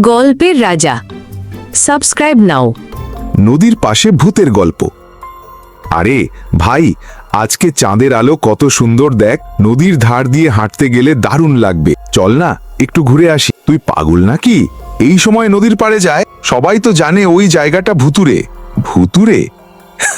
গল্পের রাজা। সাবস্ক্রাইব নাও নদীর পাশে ভূতের গল্প। আরে, ভাই, আজকে চাঁদের আলো কত সুন্দর দেখ। নদীর ধার দিয়ে হাঁটতে গেলে দারুণ লাগবে। চল না, একটু ঘুরে আসি। তুই পাগল নাকি? এই সময় নদীর পাড়ে যায়। সবাই তো জানে ওই জায়গাটা ভুতুরে। ভুতুরে?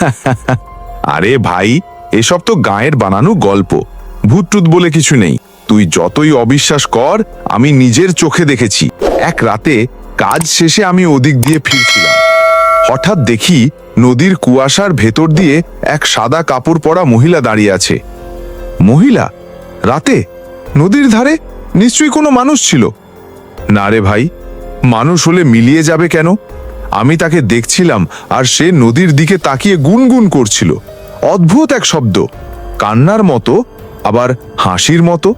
আরে ভাই, এসব তো গায়ের বানানো গল্প। ভূতটুত বলে কিছু নেই। তুই যতই অবিশ্বাস কর, আমি নিজের চোখে দেখেছি। এক রাতে কাজ শেষে আমি ওদিক দিয়ে ফিরছিলাম। হঠাৎ দেখি নদীর কুয়াশার ভেতর দিয়ে এক সাদা কাপড় পরা মহিলা দাঁড়িয়ে আছে। মহিলা? রাতে? নদীর ধারে? নিশ্চয়ই কোনো মানুষ ছিল। না রে ভাই, মানুষ হলে মিলিয়ে যাবে কেন? আমি তাকে দেখছিলাম আর সে নদীর দিকে তাকিয়ে গুনগুন করছিল। অদ্ভুত এক শব্দ। কান্নার মতো, আবার হাসির মতো।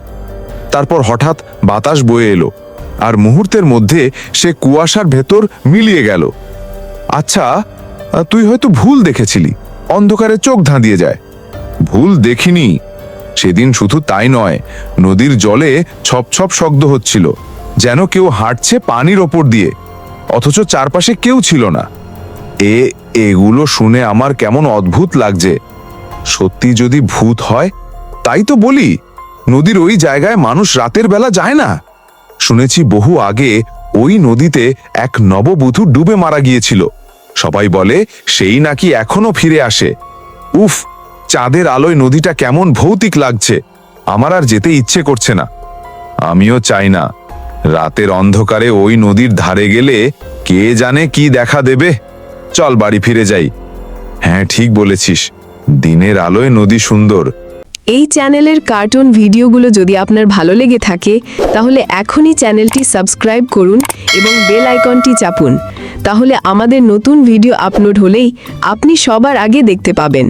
তারপর হঠাৎ বাতাস বয়ে এলো। আর মুহূর্তের মধ্যে সে কুয়াশার ভেতর মিলিয়ে গেল। আচ্ছা তুই হয়তো ভুল দেখেছিলি। অন্ধকারে চোখ ধাঁধিয়ে যায়। ভুল দেখিনি। সেদিন শুধু তাই নয়, নদীর জলে ছপ ছপ শব্দ হচ্ছিল, যেন কেউ হাঁটছে পানির ওপর দিয়ে, অথচ চারপাশে কেউ ছিল না। এ, এগুলো শুনে আমার কেমন অদ্ভুত লাগছে। সত্যি যদি ভূত হয়, তাই তো বলি, নদীর ওই জায়গায় মানুষ রাতের বেলা যায় না? শুনেছি বহু আগে ওই নদীতে এক নববধূ ডুবে মারা গিয়েছিল। সবাই বলে, সেই নাকি এখনও ফিরে আসে। উফ, চাঁদের আলোয় নদীটা কেমন ভৌতিক লাগছে। আমার আর যেতে ইচ্ছে করছে না। আমিও চাই না। রাতের অন্ধকারে ওই নদীর ধারে গেলে কে জানে কি দেখা দেবে। চল বাড়ি ফিরে যাই। হ্যাঁ ঠিক বলেছিস। দিনের আলোয় নদী সুন্দর। এই চ্যানেলের কার্টুন ভিডিওগুলো যদি আপনার ভালো লেগে থাকে, তাহলে এখনই চ্যানেলটি সাবস্ক্রাইব করুন এবং বেল আইকনটি চাপুন। তাহলে আমাদের নতুন ভিডিও আপলোড হলেই আপনি সবার আগে দেখতে পাবেন।